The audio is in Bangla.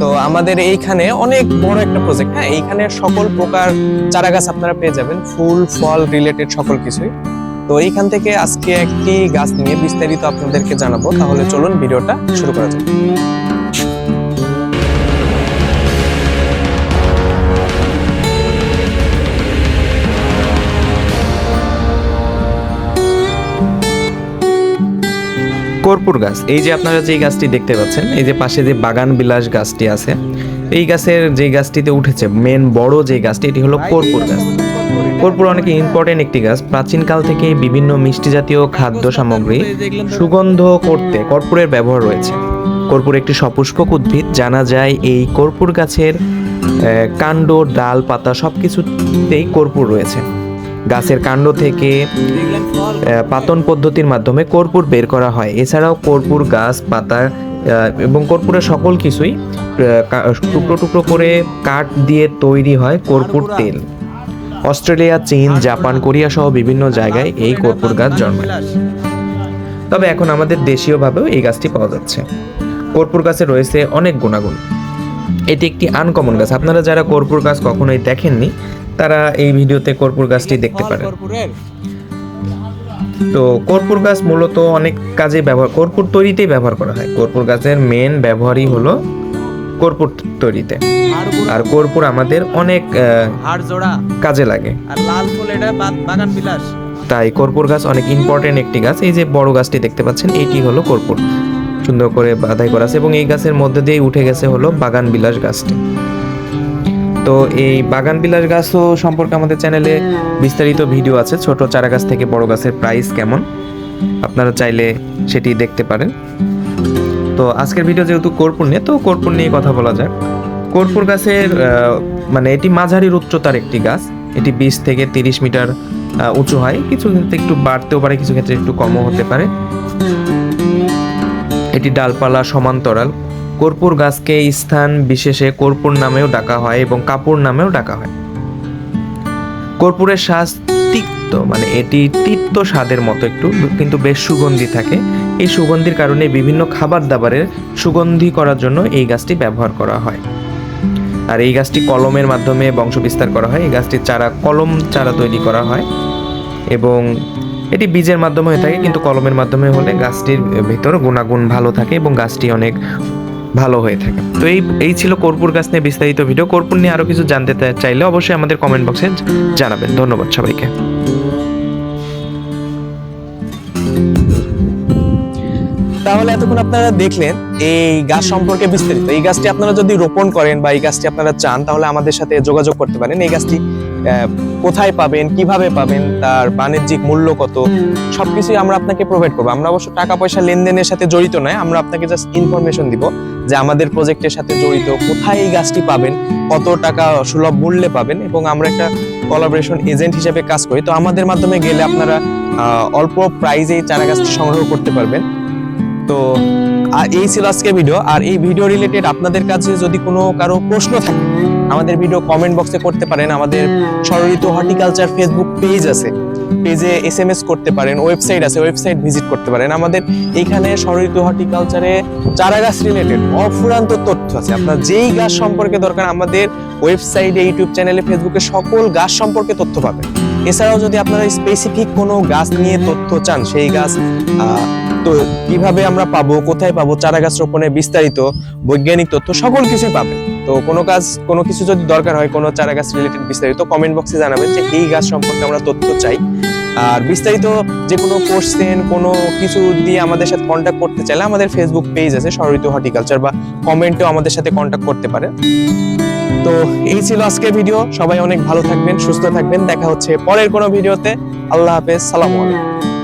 তো আমাদের এইখানে অনেক বড় একটা প্রজেক্ট হ্যাঁ? এইখানে সকল প্রকার চারা গাছ আপনারা পেয়ে যাবেন, ফুল, ফল রিলেটেড সকল কিছুই। তো এইখান থেকে আজকে একটি গাছ নিয়ে বিস্তারিত আপনাদেরকে জানাব। তাহলে চলুন ভিডিওটা শুরু করা যাক। কর্পূর গাছ, এই যে আপনারা যে গাছটি দেখতে পাচ্ছেন, এই যে পাশে যে বাগান বিলাস গাছটি আছে, এই গাছের যে গাছটিতে উঠেছে মেন বড় যে গাছটি, এটি হলো কর্পূর গাছ। কর্পূর অনেক ইম্পর্টেন্ট একটি গাছ প্রাচীনকাল থেকে বিভিন্ন মিষ্টি জাতীয় খাদ্য সামগ্রী সুগন্ধ করতে কর্পূরের ব্যবহার রয়েছে। কর্পূর একটি সপুষ্পক উদ্ভিদ, জানা যায় এই কর্পূর গাছের কাণ্ড, ডাল, পাতা সব কিছুতেই কর্পূর রয়েছে। গাছের কাণ্ড থেকে পাতন পদ্ধতির মাধ্যমে কর্পূর বের করা হয়। এছাড়াও কর্পূর গাছ, পাতা এবং কর্পূরের সকল কিছুই টুকরো টুকরো করে কাঠ দিয়ে তৈরি হয় কর্পূর তেল। অস্ট্রেলিয়া, চীন, জাপান, কোরিয়া সহ বিভিন্ন জায়গায় এই কর্পূর গাছ জন্মায়। তবে এখন আমাদের দেশীয়ভাবেও এই গাছটি পাওয়া যাচ্ছে। কর্পূর গাছে রয়েছে অনেক গুণাগুণ। এটি একটি আনকমন গাছ। আপনারা যারা কর্পূর গাছ কখনোই দেখেননি তারা এই ভিডিওতে কর্পূর গাছটি দেখতে পারেন। তো কর্পূর গাছ মূলত অনেক কাজে ব্যবহার কর্পূর তৈরিতেই ব্যবহার করা হয়। কর্পূর গাছের মেন ব্যবহারই হলো কর্পূর তৈরিতে। আর কর্পূর আমাদের অনেক কাজে লাগে। আর লাল ফুল এটা বাগান বিলাস। তাই কর্পূর গাছ অনেক ইম্পর্টেন্ট একটি গাছ। এই যে বড় গাছটি দেখতে পাচ্ছেন এটি হলো কর্পূর। সুন্দর করে বাধাই করা আছে এবং এই গাছের মধ্যে দিয়ে উঠে গেছে হলো বাগান বিলাস গাছটি। তো এই বাগান বিলাস গাছও সম্পর্কে আমাদের চ্যানেলে বিস্তারিত ভিডিও আছে। ছোট চারা গাছ থেকে বড় গাছের প্রাইস কেমন? আপনারা চাইলে সেটি দেখতে পারেন। তো আজকের ভিডিও যেহেতু কর্পূর নিয়ে, তো কর্পূর নিয়ে কথা বলা যাক। কর্পূর গাছের মানে এটি মাঝারির উচ্চতার একটি গাছ। এটি বিশ থেকে তিরিশ মিটার উঁচু হয়। কিছু ক্ষেত্রে একটু বাড়তেও পারে, কিছু ক্ষেত্রে একটু কমও হতে পারে। এটি ডালপালা সমান্তরাল। কর্পূর গাছকে স্থান বিশেষে কর্পূর নামেও ডাকা হয় এবং কাপুর নামেও ডাকা হয়। কর্পূরের শ্বাস তিক্ত মানে এটি তিক্ত স্বাদের মতো একটু, কিন্তু বেশ সুগন্ধি থাকে। এই সুগন্ধির কারণে বিভিন্ন খাবার দাবারের সুগন্ধি করার জন্য এই গাছটি ব্যবহার করা হয়। আর এই গাছটি কলমের মাধ্যমে বংশবিস্তার করা হয়। এই গাছটির চারা, কলম চারা তৈরি করা হয় এবং এটি বীজের মাধ্যমে হয়ে থাকে, কিন্তু কলমের মাধ্যমে হলে গাছটির ভেতর গুণাগুণ ভালো থাকে এবং গাছটি অনেক ভালো হয়ে থাকে। তো এই এই ছিল কর্পূর গাছ নিয়ে বিস্তারিত ভিডিও কর্পূর নিয়ে আরও কিছু জানতে চাইলে অবশ্যই আমাদের কমেন্ট বক্সে জানাবেন। ধন্যবাদ সবাইকে। তাহলে এতক্ষণ আপনারা দেখলেন এই গাছ সম্পর্কে বিস্তারিত। এই গাছটি আপনারা যদি রোপণ করেন বা এই গাছটি আপনারা চান, তাহলে আমাদের সাথে যোগাযোগ করতে পারেন। এই গাছটি কোথায় পাবেন, কীভাবে পাবেন, তার বাণিজ্যিক মূল্য কত, সবকিছুই আমরা আপনাকে প্রোভাইড করব। আমরা অবশ্য টাকা পয়সা লেনদেনের সাথে জড়িত নয়, আমরা আপনাকে জাস্ট ইনফরমেশন দিব। যে আমাদের প্রজেক্টের সাথে জড়িত, কোথায় এই গাছটি পাবেন, কত টাকা সুলভ মূল্যে পাবেন এবং আমরা একটা কোলাবোরেশন এজেন্ট হিসেবে কাজ করি। তো আমাদের মাধ্যমে গেলে আপনারা অল্প প্রাইজে এই চারা গাছটি সংগ্রহ করতে পারবেন। তো, আর এই ছিল আজকে ভিডিও আর এই ভিডিও রিলেটেড আপনাদের কাছে যদি কোনো কারও প্রশ্ন থাকে, আমাদের ভিডিও কমেন্ট বক্সে করতে পারেন। আমাদের ষড়ঋতু হর্টিকালচার ফেসবুক পেজ আছে। পেজে এস এম এস করতে পারেন ওয়েবসাইট আছে ওয়েবসাইট ভিজিট করতে পারেন। আমাদের এখানে সরিত হর্টিকালচারে চারা গাছ রিলেটেড অফুরান্ত তথ্য আছে। আপনার যেই গাছ সম্পর্কে দরকার, আমাদের ওয়েবসাইটে ইউটিউব চ্যানেলে ফেসবুকে সকল গাছ সম্পর্কে তথ্য পাবেন। এছাড়াও যদি আপনারা স্পেসিফিক কোনো গাছ নিয়ে তথ্য চান, সেই গাছ তো কীভাবে আমরা পাবো, কোথায় পাবো চারা গাছ রোপণের বিস্তারিত, বৈজ্ঞানিক তথ্য সকল কিছুই পাবে তো কোনো কাজ, কোনো কিছু যদি দরকার হয়, কোনো চারা গাছ রিলেটেড বিস্তারিত কমেন্ট বক্সে জানাবেন যে এই গাছ সম্পর্কে আমরা তথ্য চাই। আর বিস্তারিত যে কোনো কোশ্চেন কোনো কিছু দিয়ে আমাদের সাথে কন্ট্যাক্ট করতে চাইলে আমাদের ফেসবুক পেজ আছে সরিত হর্টিকালচার বা কমেন্টেও আমাদের সাথে কন্ট্যাক্ট করতে পারে। তো এই ছিল আজকের ভিডিও সবাই অনেক ভালো থাকবেন, সুস্থ থাকবেন। দেখা হচ্ছে পরের কোনো ভিডিওতে আল্লাহ হাফেজ। সালামু আলাইকুম।